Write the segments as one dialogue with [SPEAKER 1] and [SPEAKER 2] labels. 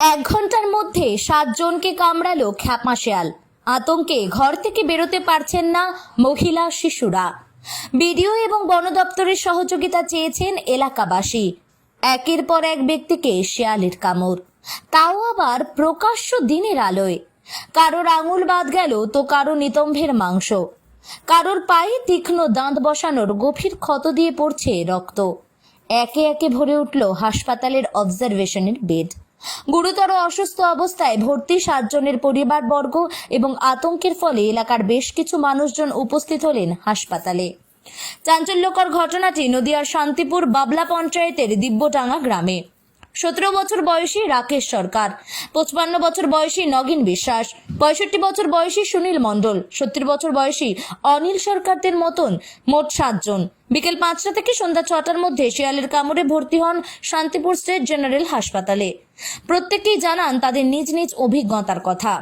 [SPEAKER 1] এক ঘণ্টার মধ্যে সাতজনকে কামড়ালো খ্যাপা শেয়াল আতঙ্কে ঘর থেকে বেরোতে পারছেন না মহিলা শিশুরা। বিডিও এবং বন দপ্তরের সহযোগিতা চেয়েছেন এলাকাবাসী। একের পর এক ব্যক্তিকে শেয়ালের কামড়। তাও আবার প্রকাশ্য দিনের আলোয়। কারোর আঙুল বাদ গেল তো কারও নিতম্ভের মাংস। কারোর পায়ে তীক্ষ্ণ দাঁত বসানোর গভীর ক্ষত দিয়ে পড়ছে রক্ত। একে একে ভরে উঠল হাসপাতালের অবজারভেশনের বেড। গুরুতর অসুস্থ অবস্থায় ভর্তি সাতজনের পরিবারবর্গ এবং আতঙ্কের ফলে এলাকার বেশ কিছু মানুষজন উপস্থিত হলেন হাসপাতালে। চাঞ্চল্যকর ঘটনাটি নদিয়ার শান্তিপুর বাবলা পঞ্চায়েতের দিব্যটাঙ্গা গ্রামে। সতেরো বছর বয়সী রাকেশ সরকার, পঁচপান্ন বছর বয়সী নগিন বিশ্বাস, পঁয়ষট্টি বছর বয়সী সুনীল মণ্ডল, সত্তর বছর বয়সী অনিল সরকারদের মতন মোট সাতজন। বিকেল পাঁচটা থেকে সন্ধ্যা ছটার মধ্যে শিয়ালের কামড়ে ভর্তি হন শান্তিপুর স্টেট জেনারেল হাসপাতালে। প্রত্যেকেই জানান তাদের নিজ নিজ অভিজ্ঞতার কথা।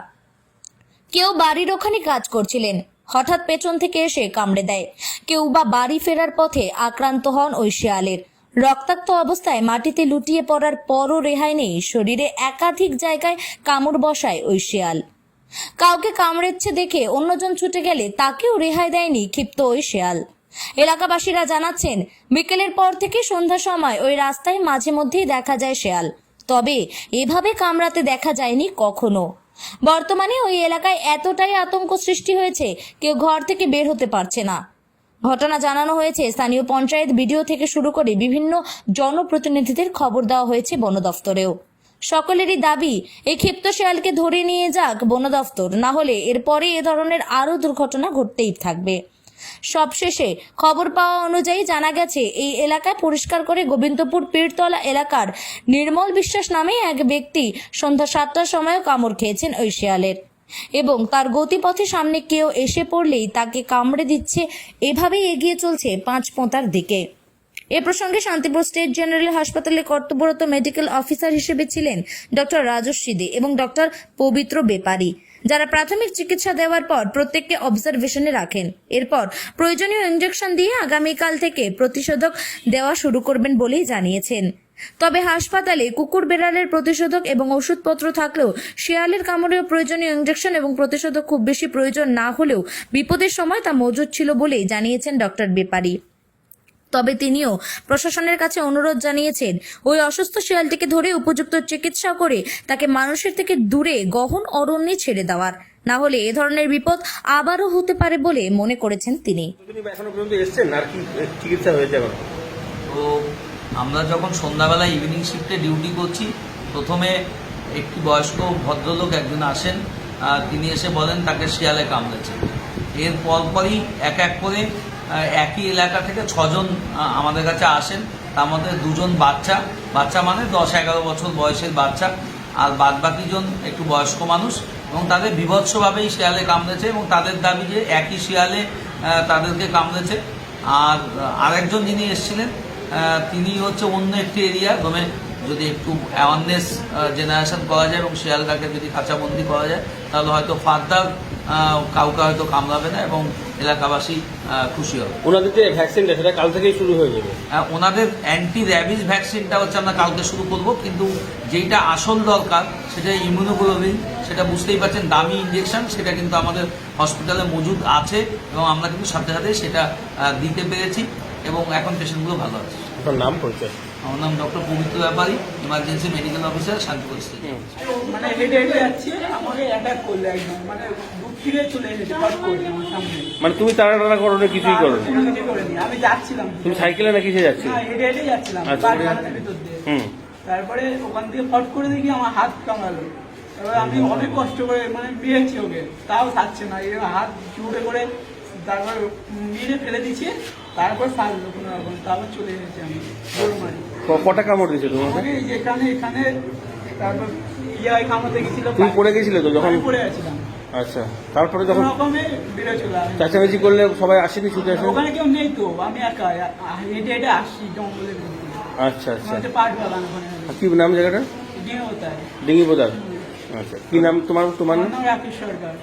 [SPEAKER 1] কেউ বাড়ির ওখানে কাজ করছিলেন, হঠাৎ পেছন থেকে এসে কামড়ে দেয়। কেউ বা বাড়ি ফেরার পথে আক্রান্ত হন ওই শিয়ালের। রক্তাক্ত অবস্থায় মাটিতে লুটিয়ে পড়ার পরও রেহাই নেই, শরীরে একাধিক জায়গায় কামড় বসায় ওই শিয়াল। কাউকে কামড়েচ্ছে দেখে অন্যজন ছুটে গেলে তাকেও রেহাই দেয়নি ক্ষিপ্ত ওই শেয়াল। এলাকাবাসীরা জানাচ্ছেন, বিকেলের পর থেকে সন্ধ্যার সময় ওই রাস্তায় মাঝে মধ্যেই দেখা যায় শেয়াল। তবে এভাবে কামড়াতে দেখা যায়নি কখনো। বর্তমানে ওই এলাকায় এতটাই আতঙ্ক সৃষ্টি হয়েছে, কেউ ঘর থেকে বের হতে পারছে না। ঘটনা জানানো হয়েছে, স্থানীয় পঞ্চায়েত বিডিও থেকে শুরু করে বিভিন্ন জনপ্রতিনিধিদের খবর দেওয়া হয়েছে বন দফতরেও। সকলেরই দাবি, এই ক্ষিপ্ত শেয়ালকে ধরে নিয়ে যাক বন দফতর, না হলে এরপরে এ ধরনের আরও দুর্ঘটনা ঘটতেই থাকবে। সবশেষে খবর পাওয়া অনুযায়ী জানা গেছে, এই এলাকায় পরিষ্কার করে গোবিন্দপুর পীরতলা এলাকার নির্মল বিশ্বাস নামে এক ব্যক্তি সন্ধ্যা সাতটার সময় কামড় খেয়েছেন ওই শেয়ালের। এবং তার গতিপথে সামনে কেউ এসে পড়লেই তাকে কামড়ে দিচ্ছে, এভাবেই এগিয়ে চলছে পাঁচ পোঁতার দিকে। এ প্রসঙ্গে শান্তিপুর স্টেট জেনারেল হাসপাতালে কর্তব্যরত মেডিকেল অফিসার হিসেবে ছিলেন ডক্টর রাজস্বী দে এবং ডক্টর পবিত্র বেপারি। যারা প্রাথমিক চিকিৎসা দেওয়ার পর প্রত্যেককে অবজারভেশনে রাখেন। এরপর প্রয়োজনীয় ইঞ্জেকশন দিয়ে আগামীকাল থেকে প্রতিষেধক দেওয়া শুরু করবেন বলেই জানিয়েছেন। তবে হাসপাতালে কুকুর বেড়ালের প্রতিষেধক এবং ওষুধপত্র থাকলেও শিয়ালের কামড়েও প্রয়োজনীয় ইঞ্জেকশন এবং প্রতিষেধক খুব বেশি প্রয়োজন না হলেও বিপদের সময় তা মজুদ ছিল বলেই জানিয়েছেন ডক্টর বেপারি। তবে তিনিও প্রশাসনের কাছে অনুরোধ জানিয়েছেন ওই অসুস্থ শিয়ালটিকে ধরে উপযুক্ত চিকিৎসা করে তাকে মানুষের থেকে দূরে গহন অরণ্যে ছেড়ে দেওয়ার। না হলে এ ধরনের বিপদ আবারও হতে পারে বলে মনে করেছেন তিনি।
[SPEAKER 2] তিনি এখনও পর্যন্ত এসছেন? আর কি চিকিৎসা হয়েছে এখন?
[SPEAKER 3] তো আমরা যখন সন্ধ্যাবেলা ইভিনিং শিফটে ডিউটি করছি প্রথমে একটি বয়স্ক ভদ্রলোক একজন আসেন আর তিনি এসে বলেন তাকে শিয়ালে কামড়েছে। এর পরপরই এক এক করে একই এলাকা থেকে ছজন আমাদের কাছে আসেন। তার মধ্যে দুজন বাচ্চা। বাচ্চা মানে দশ এগারো বছর বয়সের বাচ্চা। আর বাদ বাকিজন একটু বয়স্ক মানুষ। এবং তাদের বিভৎসভাবেই শিয়ালে কামড়েছে এবং তাদের দাবি যে একই শিয়ালে তাদেরকে কামড়েছে। আর আরেকজন যিনি এসেছিলেন তিনি হচ্ছে অন্য একটি এরিয়া। তবে যদি একটু অ্যাওয়ারনেস জেনারেশন করা যায় এবং শিয়ালটাকে যদি কাঁচাবন্দি করা যায়, তাহলে হয়তো ফার্দার কাউকে হয়তো কামড়াবে না এবং এলাকাবাসী খুশি হবে।
[SPEAKER 2] ওনাদের যে ভ্যাকসিনটা সেটা কাল থেকেই শুরু হয়ে যাবে।
[SPEAKER 3] ওনাদের অ্যান্টি র্যাবিস ভ্যাকসিনটা হচ্ছে আমরা কালকে শুরু করব কিন্তু যেইটা আসল দরকার সেটা ইমিউনোগ্লোবিন সেটা বুঝতেই পারছেন দামি ইঞ্জেকশন সেটা কিন্তু আমাদের হসপিটালে মজুদ আছে এবং আমরা কিন্তু সাথে সাথে সেটা দিতে পেরেছি এবং এখন পেশেন্টগুলো ভালো আছে।
[SPEAKER 2] নাম পরিচয়?
[SPEAKER 3] আমার নাম doctor Pabitra Bepari emergency medical officer Shantipur state.
[SPEAKER 4] মানে হেঁটে হেঁটে যাচ্ছি আমাকে অ্যাটাক করলে একদম মানে দূর থেকে চলে এসেছে হট করে আমার সামনে।
[SPEAKER 2] মানে তুমি তাড়া টাড়া করো না কিছুই করো না
[SPEAKER 4] আমি যাচ্ছিলাম।
[SPEAKER 2] তুমি সাইকেলে না কিসে যাচ্ছিলে?
[SPEAKER 4] হেঁটে হেঁটে যাচ্ছিলাম। বাগানের ভিতর দিয়ে।
[SPEAKER 2] হুম।
[SPEAKER 4] তারপরে ওখান থেকে ফট করে দেখি আমার হাত কামড়ালো। এবার আমি অনেক কষ্ট করে মানে মেরেছি ওকে তাও থাকছে না এই হাত জুড়ে করে তারপর মেরে ফেলে দিচ্ছে। তারপর সারলো কোনো রকম তারপর চলে এসেছি আমি
[SPEAKER 2] কটা কামড় দিয়েছে তোমাকে?
[SPEAKER 4] আমাকে যেখানে এখানে তারপর ইয়ে কামড়তে গেছিল
[SPEAKER 2] তুমি পড়ে গেছিলে তো যখন?
[SPEAKER 4] পড়ে গেছিলাম
[SPEAKER 2] আচ্ছা তারপরে যখন চাচামেচি করলে সবাই আসেনি ছুটে
[SPEAKER 4] ওখানে কেউ নেই তো আমি একা আ- হেঁটে হেঁটে আসছি
[SPEAKER 2] আচ্ছা আচ্ছা। কি নাম জায়গাটা? আচ্ছা কি নাম তোমার তোমার
[SPEAKER 4] নাম রাকেশ সরকার।